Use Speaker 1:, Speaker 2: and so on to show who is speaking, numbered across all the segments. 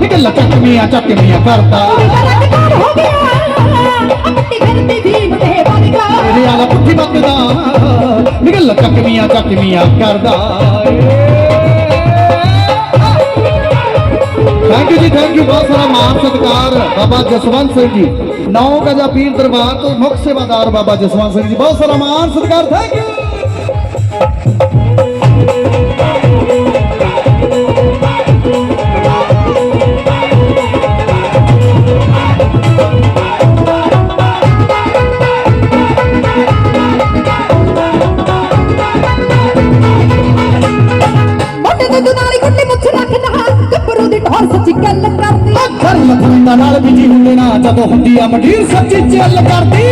Speaker 1: ਨਿਕਲ ਚੱਕਵੀਆਂ ਚੱਕਵੀਆਂ ਕਰਦਾ। ਤੇਰੇ ਵਾਲਾ ਪੁੱਠੀ ਮੱਤਦਾ ਨਿਕਲ ਚੱਕਵੀਆਂ ਚੱਕਵੀਆਂ ਕਰਦਾ। ਥੈਂਕ ਯੂ ਜੀ ਥੈਂਕ ਯੂ ਬਹੁਤ ਸਾਰਾ ਮਾਨ ਸਤਿਕਾਰ। ਬਾਬਾ ਜਸਵੰਤ ਸਿੰਘ ਜੀ ਨੌ ਗਜਾ ਪੀਰ ਦਰਬਾਰ ਤੋਂ ਮੁੱਖ ਸੇਵਾਦਾਰ ਬਾਬਾ ਜਸਵੰਤ ਸਿੰਘ ਜੀ ਬਹੁਤ ਸਾਰਾ ਮਾਨ ਸਤਿਕਾਰ ਥੈਂਕ ਯੂ
Speaker 2: ਕਰਦੀ।
Speaker 1: ਘਰ ਲਖੰਦਾ ਨਾਲ ਬਿਜ਼ੀ ਹੁੰਦੇ ਨਾ ਜਦੋਂ ਹੁੰਦੀ ਆ ਮੰਡੀਰ ਸੱਚੀ ਚੱਲ ਕਰਦੀ।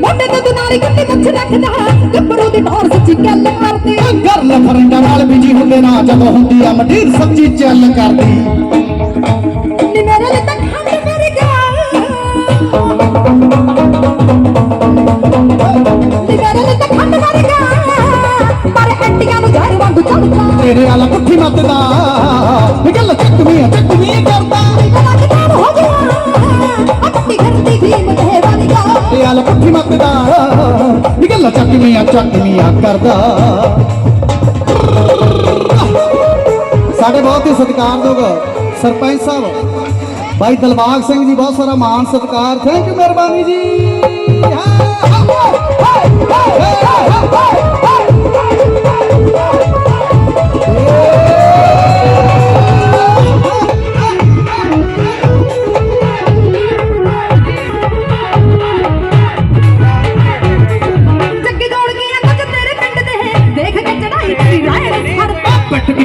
Speaker 2: ਮੋਟੇ ਦੁੱਧ ਨਾਲੀ ਗੁੱਡੀ ਮੁੱਛ ਰੱਖਦਾ ਗੱਭਰੂ ਦੀ ਢੋਰ ਸੱਚੀ ਗੱਲ ਕਰਦੀ।
Speaker 1: ਘਰ ਲਖੰਦਾ ਨਾਲ ਬਿਜ਼ੀ ਹੁੰਦੇ ਨਾ ਜਦੋਂ ਹੁੰਦੀ ਆ ਮੰਡੀਰ ਸੱਚੀ ਚੱਲ ਕਰਦੀ।
Speaker 2: ਨੀ ਮੇਰੇ ਲਈ ਤਾਂ ਖੰਡ ਵਰਗਾ ਕਲਾਕਾਰ ਹੋ ਗਿਆ ਪੱਟੀ ਫਿਰਦੀ ਭੀਮ ਦੇ ਵਰਗਾ
Speaker 1: ਤੇਰੇ ਵਾਲਾ ਪੁੱਠੀ ਮੱਤਦਾ ਨਿਕਲ ਚੱਕਵੀਆਂ ਚੱਕਵੀਂ ਕਰਦਾ। ਸਾਡੇ ਬਹੁਤ ਹੀ ਸਤਿਕਾਰਯੋਗ ਸਰਪੰਚ ਸਾਹਿਬ ਭਾਈ ਦਲਬਾਗ ਸਿੰਘ ਜੀ, ਬਹੁਤ ਸਾਰਾ ਮਾਨ ਸਤਿਕਾਰ। ਥੈਂਕ ਯੂ ਮਿਹਰਬਾਨੀ ਜੀ।
Speaker 2: ਜੱਗੇ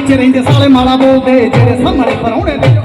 Speaker 1: ਪਿੱਛੇ ਰਹਿੰਦੇ ਸਾਲੇ ਮਾਲਾ ਬੋਲਦੇ ਜਿਹੜੇ ਸਾਹਮਣੇ ਪਰੌਣੇ ਦੇ